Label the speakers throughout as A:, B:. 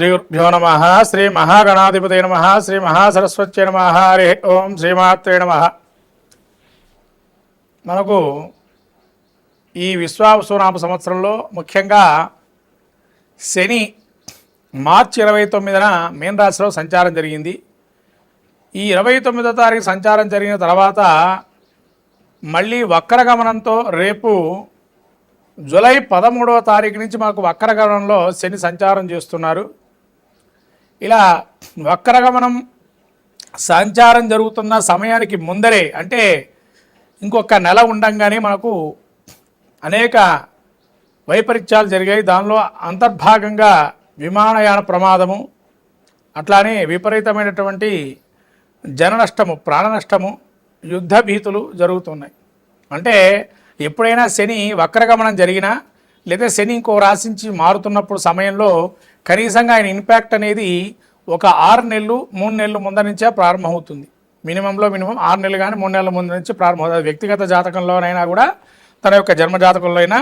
A: శ్రీ నమ శ్రీ మహాగణాధిపతి నమ శ్రీ మహాసరస్వతి నమ హరి ఓం శ్రీమాత్రే నమ మనకు ఈ విశ్వావసునామ సంవత్సరంలో ముఖ్యంగా శని మార్చి ఇరవై తొమ్మిదిన మీన రాశిలో సంచారం జరిగింది. ఈ ఇరవై తొమ్మిదో తారీఖు సంచారం జరిగిన తర్వాత మళ్ళీ వక్రగమనంతో రేపు జూలై పదమూడవ తారీఖు నుంచి మాకు వక్రగమనంలో శని సంచారం చేస్తున్నారు. ఇలా వక్రగమనం సంచారం జరుగుతున్న సమయానికి ముందరే అంటే ఇంకొక నెల ఉండంగానే మనకు అనేక వైపరీత్యాలు జరిగాయి. దానిలో అంతర్భాగంగా విమానయాన ప్రమాదము అట్లానే విపరీతమైనటువంటి జన నష్టము ప్రాణ నష్టము యుద్ధ భీతులు జరుగుతున్నాయి. అంటే ఎప్పుడైనా శని వక్రగమనం జరిగినా లేదా శని ఇంకో రాశించి మారుతున్నప్పుడు సమయంలో కనీసంగా ఆయన ఇంపాక్ట్ అనేది ఒక ఆరు నెలలు మూడు నెలలు ముందర నుంచే ప్రారంభమవుతుంది. మినిమంలో మినిమం ఆరు నెలలు కానీ మూడు నెలల ముందు నుంచి ప్రారంభమవుతుంది వ్యక్తిగత జాతకంలోనైనా కూడా తన యొక్క జన్మ జాతకంలో అయినా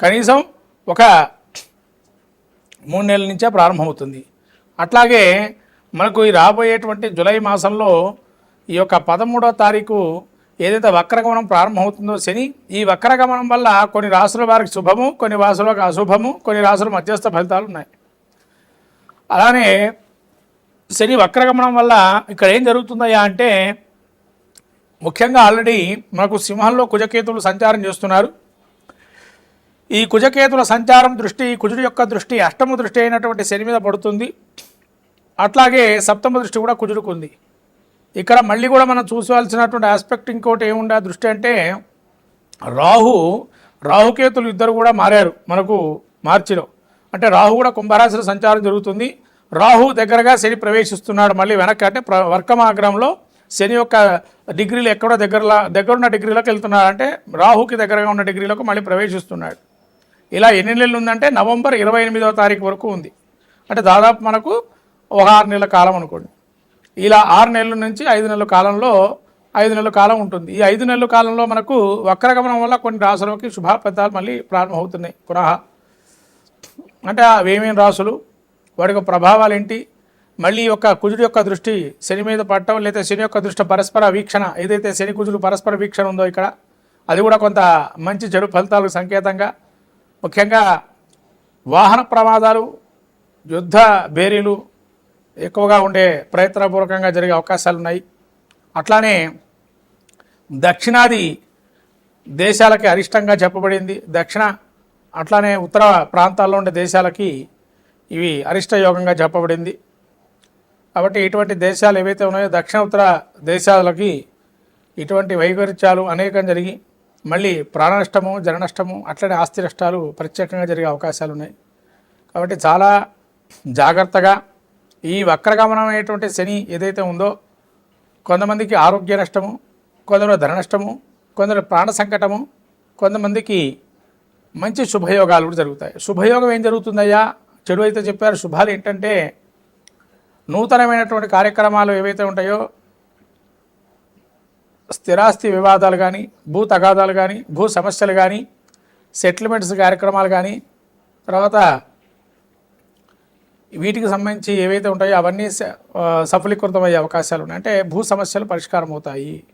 A: కనీసం ఒక మూడు నెలల నుంచే ప్రారంభమవుతుంది. అట్లాగే మనకు ఈ రాబోయేటువంటి జులై మాసంలో ఈ యొక్క పదమూడో తారీఖు ఏదైతే వక్రగమనం ప్రారంభమవుతుందో శని ఈ వక్రగమనం వల్ల కొన్ని రాసుల వారికి శుభము కొన్ని రాసులకు అశుభము కొన్ని రాసుల మధ్యస్థ ఫలితాలు ఉన్నాయి. అలానే శని వక్రగమనం వల్ల ఇక్కడ ఏం జరుగుతుందయ్యా అంటే ముఖ్యంగా ఆల్రెడీ మనకు సింహంలో కుజకేతులు సంచారం చేస్తున్నారు. ఈ కుజకేతుల సంచారం దృష్టి కుజుడి యొక్క దృష్టి అష్టమ దృష్టి అయినటువంటి శని మీద పడుతుంది. అట్లాగే సప్తమ దృష్టి కూడా కుజుడికి ఉంది. ఇక్కడ మళ్ళీ కూడా మనం చూసుకోవాల్సినటువంటి ఆస్పెక్ట్ ఇంకోటి ఏముండే దృష్టి అంటే రాహు రాహుకేతులు ఇద్దరు కూడా మారారు మనకు మార్చిలో. అంటే రాహు కూడా కుంభరాశిలో సంచారం జరుగుతుంది. రాహు దగ్గరగా శని ప్రవేశిస్తున్నాడు. మళ్ళీ వెనక్కి అంటే ప్ర వర్కమాగ్రహంలో శని యొక్క డిగ్రీలు ఎక్కడో దగ్గరలో దగ్గరున్న డిగ్రీలోకి వెళ్తున్నాడు అంటే రాహుకి దగ్గరగా ఉన్న డిగ్రీలోకి మళ్ళీ ప్రవేశిస్తున్నాడు. ఇలా ఎన్ని నెలలు ఉందంటే నవంబర్ ఇరవై ఎనిమిదవ తారీఖు వరకు ఉంది. అంటే దాదాపు మనకు ఒక ఆరు నెలల కాలం అనుకోండి. ఇలా ఆరు నెలల నుంచి ఐదు నెలల కాలంలో ఐదు నెలల కాలం ఉంటుంది. ఈ ఐదు నెలల కాలంలో మనకు వక్రగమనం వల్ల కొన్ని రాసులకి శుభఫలితాలు మళ్ళీ ప్రారంభమవుతున్నాయి. పునః. అంటే అవి ఏమేమి రాసులు వాటి ప్రభావాలు ఏంటి మళ్ళీ యొక్క కుజుడి యొక్క దృష్టి శని మీద పట్టడం లేదా శని యొక్క దృష్టి పరస్పర వీక్షణ ఏదైతే శని కుజుడు పరస్పర వీక్షణ ఉందో ఇక్కడ అది కూడా కొంత మంచి చెడు ఫలితాలకు సంకేతంగా. ముఖ్యంగా వాహన ప్రమాదాలు యుద్ధ బేరీలు ఎక్కువగా ఉండే ప్రయత్నపూర్వకంగా జరిగే అవకాశాలు ఉన్నాయి. అట్లానే దక్షిణాది దేశాలకి అరిష్టంగా చెప్పబడింది. దక్షిణ అట్లానే ఉత్తర ప్రాంతాల్లో ఉండే దేశాలకి ఇవి అరిష్ట యోగంగా చెప్పబడింది కాబట్టి ఇటువంటి దేశాలు ఏవైతే ఉన్నాయో దక్షిణ ఉత్తర దేశాలకి ఇటువంటి వైపరీత్యాలు అనేకం జరిగి మళ్ళీ ప్రాణనష్టము జననష్టము అట్లనే ఆస్తి నష్టాలు ప్రత్యేకంగా జరిగే అవకాశాలు ఉన్నాయి. కాబట్టి చాలా జాగ్రత్తగా ఈ వక్రగమనమైనటువంటి శని ఏదైతే ఉందో కొంతమందికి ఆరోగ్య నష్టము కొందరు ధన నష్టము కొందరు ప్రాణ సంకటము కొంతమందికి మంచి శుభయోగాలు కూడా జరుగుతాయి. శుభయోగం ఏం జరుగుతుందయ్యా? చెడు అయితే చెప్పారు. శుభాలు ఏంటంటే నూతనమైనటువంటి కార్యక్రమాలు ఏవైతే ఉంటాయో స్థిరాస్తి వివాదాలు కానీ భూ తగాదాలు కానీ భూ సమస్యలు కానీ సెటిల్మెంట్స్ కార్యక్రమాలు కానీ తర్వాత వీటికి సంబంధించి ఏవైతే ఉంటాయో అవన్నీ స- సఫలీకృతమయ్యే అవకాశాలు ఉన్నాయి. అంటే భూ సమస్యలు పరిష్కారం అవుతాయి.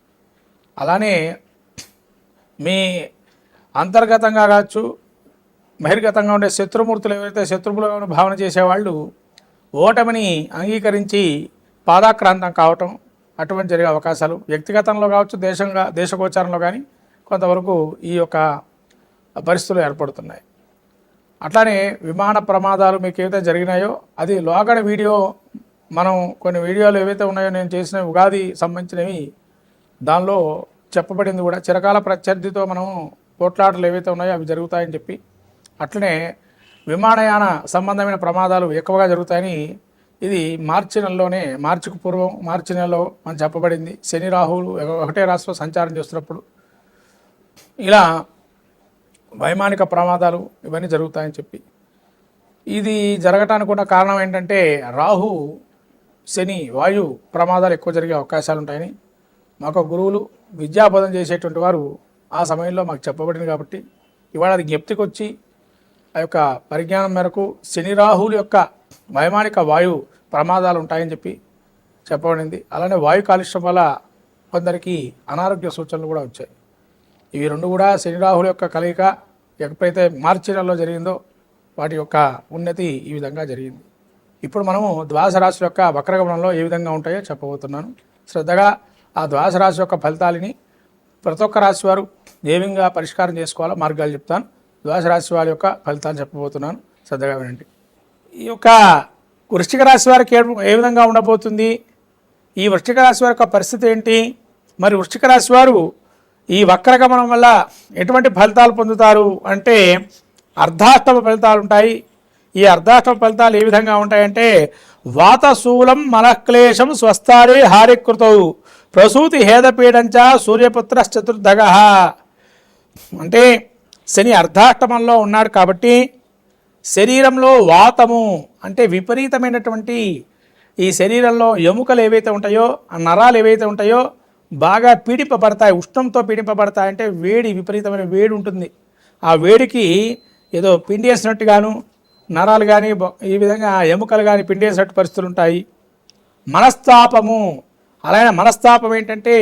A: అలానే మీ అంతర్గతంగా కావచ్చు బహిర్గతంగా ఉండే శత్రుమూర్తులు ఎవరైతే శత్రువులుగా భావన చేసేవాళ్ళు ఓటమిని అంగీకరించి పాదాక్రాంతం కావటం అటువంటి జరిగే అవకాశాలు. వ్యక్తిగతంలో కావచ్చు దేశంగా దేశగోచారంలో కానీ కొంతవరకు ఈ యొక్క పరిస్థితులు ఏర్పడుతున్నాయి. అట్లానే విమాన ప్రమాదాలు మీకు ఏవైతే జరిగినాయో అది లోగడ వీడియో మనం కొన్ని వీడియోలు ఏవైతే ఉన్నాయో నేను చేసిన ఉగాది సంబంధించినవి దానిలో చెప్పబడింది కూడా. చిరకాల ప్రత్యర్థితో మనం పోట్లాటలు ఏవైతే ఉన్నాయో అవి జరుగుతాయని చెప్పి అట్లనే విమానయాన సంబంధమైన ప్రమాదాలు ఎక్కువగా జరుగుతాయని ఇది మార్చి నెలలోనే మార్చికి పూర్వం మార్చి నెలలో మనం చెప్పబడింది. శని రాహువులు ఒకటే రాష్ట్రంలో సంచారం చేస్తున్నప్పుడు ఇలా వైమానిక ప్రమాదాలు ఇవన్నీ జరుగుతాయని చెప్పి. ఇది జరగటానికి కూడా కారణం ఏంటంటే రాహు శని వాయు ప్రమాదాలు ఎక్కువ జరిగే అవకాశాలు ఉంటాయని మాకు గురువులు విద్యాబోధన చేసేటువంటి వారు ఆ సమయంలో మాకు చెప్పబడింది కాబట్టి ఇవాళ అది జ్ఞప్తికి వచ్చి ఆ యొక్క పరిజ్ఞానం మేరకు శని రాహుల యొక్క వైమానిక వాయు ప్రమాదాలు ఉంటాయని చెప్పి చెప్పబడింది. అలానే వాయు కాలుష్యం వల్ల కొందరికి అనారోగ్య సూచనలు కూడా వచ్చాయి. ఇవి రెండు కూడా శని రాహుల యొక్క కలయిక ఎప్పుడైతే మార్చి నెలలో జరిగిందో వాటి యొక్క ఉన్నతి ఈ విధంగా జరిగింది. ఇప్పుడు మనము ద్వాదశ రాశి యొక్క వక్రగమనంలో ఏ విధంగా ఉంటాయో చెప్పబోతున్నాను. శ్రద్ధగా ఆ ద్వాదశ రాశి యొక్క ఫలితాలని ప్రతి ఒక్క రాశి వారు ఏ విధంగా పరిష్కారం చేసుకోవాలో మార్గాలు చెప్తాను. ద్వాదశ రాశి వారి యొక్క ఫలితాలు చెప్పబోతున్నాను. శ్రద్ధగా వినండి. ఈ యొక్క వృష్టిక రాశి వారికి ఏ విధంగా ఉండబోతుంది? ఈ వృష్టిక రాశి వారి యొక్క పరిస్థితి ఏంటి? మరి వృష్టిక రాశి వారు ఈ వక్రగమనం వల్ల ఎటువంటి ఫలితాలు పొందుతారు? అంటే అర్ధాష్టమ ఫలితాలు ఉంటాయి. ఈ అర్ధాష్టమ ఫలితాలు ఏ విధంగా ఉంటాయంటే వాతశూలం మనక్లేశం స్వస్థారే హారికృతవు ప్రసూతి హేదపీడంచ సూర్యపుత్ర చతుర్దగ అంటే శని అర్ధాష్టమంలో ఉన్నాడు కాబట్టి శరీరంలో వాతము అంటే విపరీతమైనటువంటి ఈ శరీరంలో ఎముకలు ఏవైతే ఉంటాయో ఆ నరాలు ఏవైతే ఉంటాయో బాగా పీడింపబడతాయి ఉష్ణంతో పీడింపబడతాయి అంటే వేడి విపరీతమైన వేడి ఉంటుంది. ఆ వేడికి ఏదో పిండేసినట్టుగాను నరాలు కానీ ఈ విధంగా ఎముకలు కానీ పిండేసినట్టు పరిస్థితులు ఉంటాయి. మనస్తాపము. అలాగే మనస్తాపం ఏంటంటే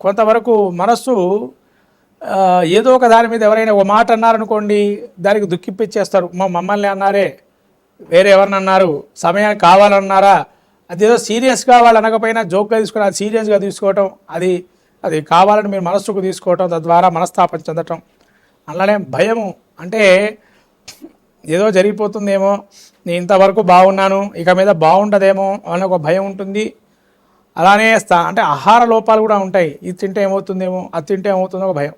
A: కొంతవరకు మనస్సు ఏదో ఒక దాని మీద ఎవరైనా ఒక మాట అన్నారనుకోండి దానికి దుఃఖిప్పించేస్తారు మా మమ్మల్ని అన్నారే. వేరే ఎవరిని అన్నారు? సమయానికి కావాలన్నారా? అదేదో సీరియస్గా వాళ్ళు అనకపోయినా జోక్గా తీసుకుని అది సీరియస్గా తీసుకోవటం అది అది కావాలని మీరు మనస్సుకు తీసుకోవటం తద్వారా మనస్తాపం చెందటం. అలానే భయము అంటే ఏదో జరిగిపోతుందేమో నేను ఇంతవరకు బాగున్నాను ఇక మీద బాగుండదేమో అని ఒక భయం ఉంటుంది. అలానే అంటే ఆహార లోపాలు కూడా ఉంటాయి. ఇది తింటే ఏమవుతుందేమో అది తింటే ఏమవుతుందో ఒక భయం.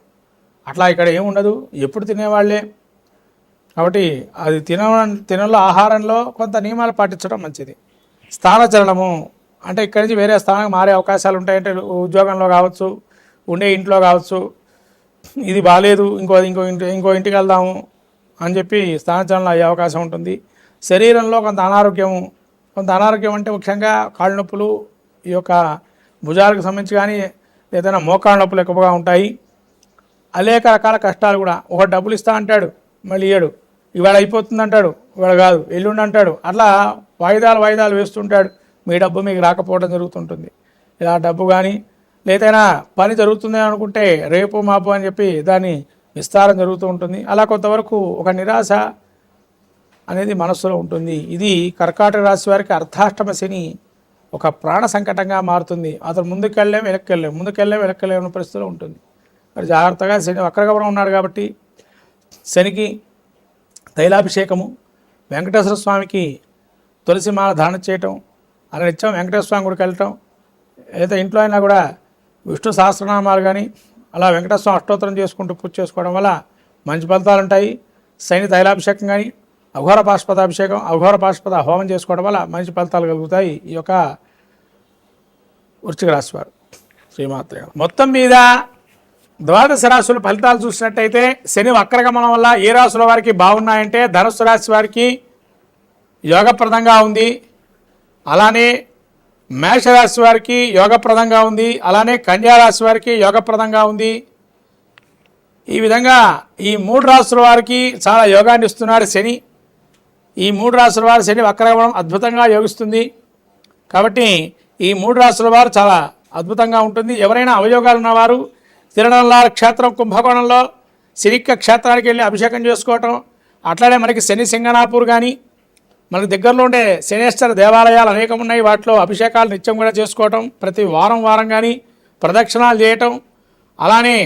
A: అట్లా ఇక్కడ ఏముండదు ఎప్పుడు తినేవాళ్ళే. కాబట్టి అది తిన తినలో ఆహారంలో కొంత నియమాలు పాటించడం మంచిది. స్థానచలనము అంటే ఇక్కడి నుంచి వేరే స్థానం మారే అవకాశాలు ఉంటాయంటే ఉద్యోగంలో కావచ్చు ఉండే ఇంట్లో కావచ్చు. ఇది బాగాలేదు ఇంకో ఇంకో ఇంటి ఇంకో ఇంటికి వెళ్దాము అని చెప్పి స్థానచలనం అయ్యే అవకాశం ఉంటుంది. శరీరంలో కొంత అనారోగ్యము. కొంత అనారోగ్యం అంటే ముఖ్యంగా కాళ్ళు నొప్పులు ఈ యొక్క భుజాలకు సంబంధించి కానీ ఏదైనా మోకాళ్ళ నొప్పులు ఎక్కువగా ఉంటాయి. అనేక రకాల కష్టాలు కూడా. ఒక డబ్బులు ఇస్తా అంటాడు మళ్ళీ ఇయ్యడు. ఇవాళ అయిపోతుంది అంటాడు ఇవాళ కాదు ఎల్లుండి అంటాడు. అట్లా వాయిదాలు వాయిదాలు వేస్తుంటాడు. మీ డబ్బు మీకు రాకపోవడం జరుగుతుంటుంది. ఇలా డబ్బు కానీ లేదైనా పని జరుగుతుంది అనుకుంటే రేపు మాపు అని చెప్పి దాన్ని విస్తారం జరుగుతూ ఉంటుంది. అలా కొంతవరకు ఒక నిరాశ అనేది మనస్సులో ఉంటుంది. ఇది కర్కాటక రాశి వారికి అర్ధాష్టమ శని ఒక ప్రాణ సంకటంగా మారుతుంది. అతను ముందుకెళ్ళలేం వెనక్కి వెళ్ళలేం. ముందుకెళ్ళలేం వెనక్కి వెళ్ళలేని పరిస్థితిలో ఉంటుంది. మరి జాగ్రత్తగా శని వక్రగమనం ఉన్నాడు కాబట్టి శనికి తైలాభిషేకము వెంకటేశ్వర స్వామికి తులసి మాల ధారణ చేయటం అలా నిత్యం వెంకటేశ్వర స్వామి గుడికి వెళ్ళటం లేదా ఇంట్లో అయినా కూడా విష్ణు సహస్రనామాలు కానీ అలా వెంకటేశ్వర అష్టోత్తరం చేసుకుంటూ పూజ చేసుకోవడం వల్ల మంచి ఫలితాలు ఉంటాయి. శని తైలాభిషేకం కానీ అఘోర పాశుపతాభిషేకం అఘోర పాశుపత హోమం చేసుకోవడం వల్ల మంచి ఫలితాలు కలుగుతాయి. ఈ యొక్క వృశ్చిక రాశివారు శ్రీమాత్రే మొత్తం మీద ద్వాదశ రాశుల ఫలితాలు చూసినట్టయితే శని వక్రగమనం వల్ల ఏ రాశుల వారికి బాగున్నాయంటే ధనుసు రాశి వారికి యోగప్రదంగా ఉంది. అలానే మేషరాశి వారికి యోగప్రదంగా ఉంది. అలానే కన్యారాశి వారికి యోగప్రదంగా ఉంది. ఈ విధంగా ఈ మూడు రాశుల వారికి చాలా యోగాన్ని ఇస్తున్నాడు శని. ఈ మూడు రాశుల వారి శని వక్రగమనం అద్భుతంగా యోగిస్తుంది. కాబట్టి ఈ మూడు రాశుల వారు చాలా అద్భుతంగా ఉంటుంది. ఎవరైనా అవయోగాలు ఉన్నవారు తిరణంలార క్షేత్రం కుంభకోణంలో సిరిక్క క్షేత్రానికి వెళ్ళి అభిషేకం చేసుకోవటం అట్లానే మనకి శని సింగనాపూర్ కానీ మనకి దగ్గరలో ఉండే శనేశ్వర దేవాలయాలు అనేకం ఉన్నాయి. వాటిలో అభిషేకాలు నిత్యం కూడా చేసుకోవటం ప్రతి వారం వారం కానీ ప్రదక్షిణాలు చేయటం అలానే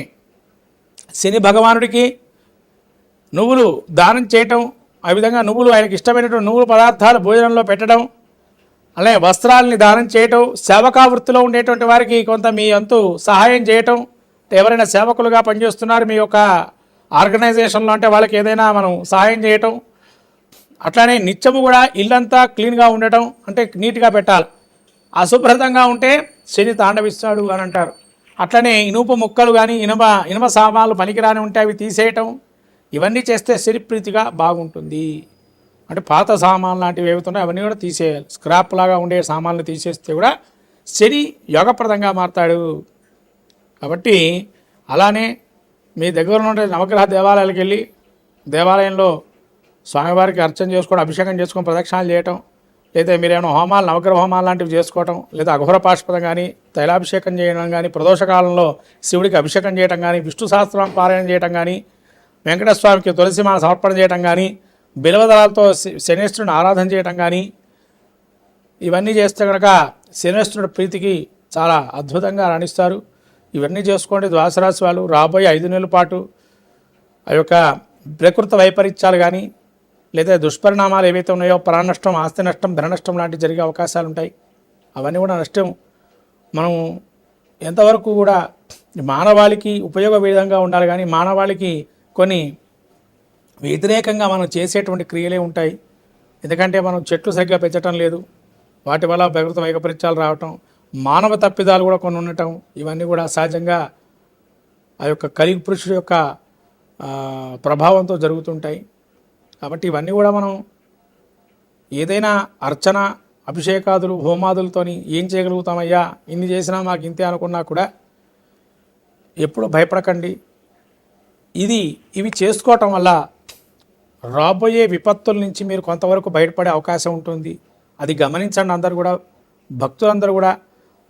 A: శని భగవానుడికి నువ్వులు దానం చేయటం ఆ విధంగా నువ్వులు ఆయనకి ఇష్టమైనటువంటి నువ్వుల పదార్థాలు భోజనంలో పెట్టడం అలాగే వస్త్రాలని దానం చేయటం సేవకా వృత్తిలో ఉండేటువంటి వారికి కొంత మీ అంతు సహాయం చేయటం ఎవరైనా సేవకులుగా పనిచేస్తున్నారు మీ యొక్క ఆర్గనైజేషన్లో అంటే వాళ్ళకి ఏదైనా మనం సహాయం చేయటం అట్లానే నిత్యము కూడా ఇల్లంతా క్లీన్గా ఉండటం అంటే నీట్గా పెట్టాలి. అశుభ్రతంగా ఉంటే శని తాండవిస్తాడు అని అంటారు. అట్లనే ఇనుప ముక్కలు కానీ ఇనుమ ఇనుప సామాన్లు పనికిరాని ఉంటే అవి తీసేయటం ఇవన్నీ చేస్తే శరిప్రీతిగా బాగుంటుంది. అంటే పాత సామాన్లు లాంటివి ఏవైతున్నాయో అవన్నీ కూడా తీసేయాలి. స్క్రాప్ లాగా ఉండే సామాన్లు తీసేస్తే కూడా శని యోగప్రదంగా మారతాడు. కాబట్టి అలానే మీ దగ్గర ఉండే నవగ్రహ దేవాలయాలకు వెళ్ళి దేవాలయంలో స్వామివారికి అర్చన చేసుకోవడం అభిషేకం చేసుకొని ప్రదక్షిణాలు చేయటం లేదా మీరేమైనా హోమాలు నవగ్రహ హోమాలు లాంటివి చేసుకోవటం లేదా అఘోర పాష్పదం కానీ తైలాభిషేకం చేయడం కానీ ప్రదోషకాలంలో శివుడికి అభిషేకం చేయటం కానీ విష్ణు సహస్రం పారాయణ చేయడం కానీ వెంకటస్వామికి తులసిమాల సమర్పణ చేయటం కానీ బిలవదళాలతో శ- శనేశ్వరుని ఆరాధన చేయడం కానీ ఇవన్నీ చేస్తే కనుక శనేశ్వరుడి ప్రీతికి చాలా అద్భుతంగా రాణిస్తారు. ఇవన్నీ చేసుకోండి. ద్వాసరాశి వాళ్ళు రాబోయే ఐదు నెలల పాటు ఆ యొక్క ప్రకృతి వైపరీత్యాలు కానీ లేదా దుష్పరిణామాలు ఏవైతే ఉన్నాయో ప్రాణ నష్టం ఆస్తి నష్టం ధన నష్టం లాంటివి జరిగే అవకాశాలు ఉంటాయి. అవన్నీ కూడా నష్టం. మనం ఎంతవరకు కూడా మానవాళికి ఉపయోగ విధంగా ఉండాలి కానీ మానవాళికి కొన్ని వ్యతిరేకంగా మనం చేసేటువంటి క్రియలే ఉంటాయి. ఎందుకంటే మనం చెట్లు సరిగ్గా పెంచటం లేదు. వాటి వల్ల ప్రకృతి వైపరీత్యాలు రావటం మానవ తప్పిదాలు కూడా కొన్ని ఉండటం ఇవన్నీ కూడా సహజంగా ఆ యొక్క కలిగి పురుషుడు యొక్క ప్రభావంతో జరుగుతుంటాయి. కాబట్టి ఇవన్నీ కూడా మనం ఏదైనా అర్చన అభిషేకాదులు హోమాదులతోని ఏం చేయగలుగుతామయ్యా? ఇన్ని చేసినా మాకు ఇంతే అనుకున్నా కూడా ఎప్పుడు భయపడకండి. ఇది ఇవి చేసుకోవటం వల్ల రాబోయే విపత్తుల నుంచి మీరు కొంతవరకు బయటపడే అవకాశం ఉంటుంది. అది గమనించండి అందరూ కూడా భక్తులందరూ కూడా.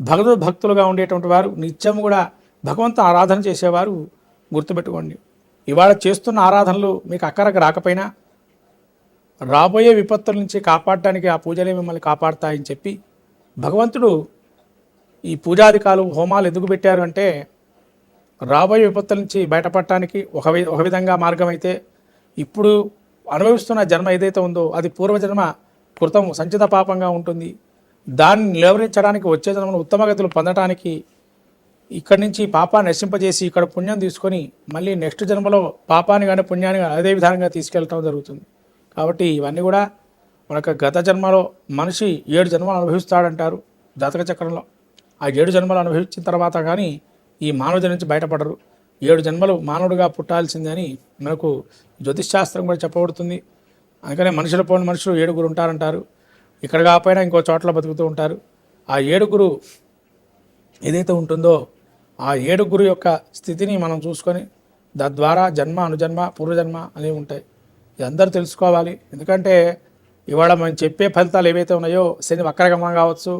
A: భగవద్ భక్తులుగా ఉండేటువంటి వారు నిత్యం కూడా భగవంతు ఆరాధన చేసేవారు గుర్తుపెట్టుకోండి. ఇవాళ చేస్తున్న ఆరాధనలు మీకు అక్కరకు రాకపోయినా రాబోయే విపత్తుల నుంచి కాపాడటానికి ఆ పూజలే మిమ్మల్ని కాపాడతాయని చెప్పి భగవంతుడు ఈ పూజాధికాలు హోమాలు ఎందుకు పెట్టారు అంటే రాబోయే విపత్తుల నుంచి బయటపడటానికి ఒక వి ఒక విధంగా మార్గం అయితే ఇప్పుడు అనుభవిస్తున్న జన్మ ఏదైతే ఉందో అది పూర్వజన్మ కృతం సంచిత పాపంగా ఉంటుంది. దాన్ని నిలవరించడానికి వచ్చే జన్మను ఉత్తమగతులు పొందడానికి ఇక్కడి నుంచి పాపాన్ని నశింపజేసి ఇక్కడ పుణ్యం తీసుకొని మళ్ళీ నెక్స్ట్ జన్మలో పాపాన్ని కానీ పుణ్యాన్ని కానీ అదే విధంగా తీసుకెళ్ళటం జరుగుతుంది. కాబట్టి ఇవన్నీ కూడా మనకు గత జన్మలో మనిషి ఏడు జన్మలు అనుభవిస్తాడంటారు జాతక చక్రంలో. ఆ ఏడు జన్మలు అనుభవించిన తర్వాత కానీ ఈ మానవుడి నుంచి బయటపడరు. ఏడు జన్మలు మానవుడిగా పుట్టాల్సిందని మనకు మనకు జ్యోతిష్శాస్త్రం కూడా చెప్పబడుతుంది. అందుకనే మనుషుల పోని మనుషులు ఏడుగురు ఉంటారంటారు. ఇక్కడ కాకపోయినా ఇంకో చోట్ల బతుకుతూ ఉంటారు. ఆ ఏడుగురు ఏదైతే ఉంటుందో ఆ ఏడుగురు యొక్క స్థితిని మనం చూసుకొని తద్వారా జన్మ అనుజన్మ పూర్వజన్మ అనేవి ఉంటాయి. ఇది అందరూ తెలుసుకోవాలి. ఎందుకంటే ఇవాళ మనం చెప్పే ఫలితాలు ఏవైతే ఉన్నాయో శని వక్రగమనం కావచ్చు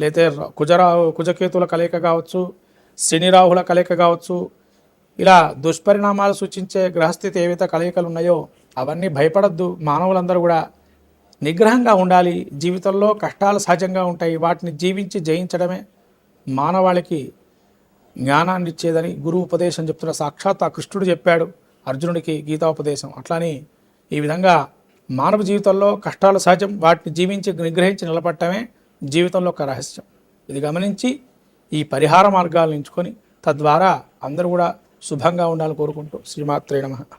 A: లేతే కుజరా కుజకేతుల కలయిక కావచ్చు శని రాహుల కలయిక కావచ్చు ఇలా దుష్పరిణామాలు సూచించే గ్రహస్థితి ఏవైతే కలయికలు ఉన్నాయో అవన్నీ భయపడద్దు. మానవులందరూ కూడా నిగ్రహంగా ఉండాలి. జీవితంలో కష్టాలు సహజంగా ఉంటాయి. వాటిని జీవించి జయించడమే మానవాళికి జ్ఞానాన్ని ఇచ్చేదని గురువు ఉపదేశం చెప్తున్న సాక్షాత్ ఆ కృష్ణుడు చెప్పాడు. అర్జునుడికి గీతాపదేశం. అట్లాని ఈ విధంగా మానవ జీవితంలో కష్టాలు సహజం వాటిని జీవించి నిగ్రహించి నిలబడటమే జీవితంలో ఒక రహస్యం. ఇది గమనించి ఈ పరిహార మార్గాలను ఎంచుకొని తద్వారా అందరూ కూడా శుభంగా ఉండాలని కోరుకుంటూ శ్రీమాత్రే నమః.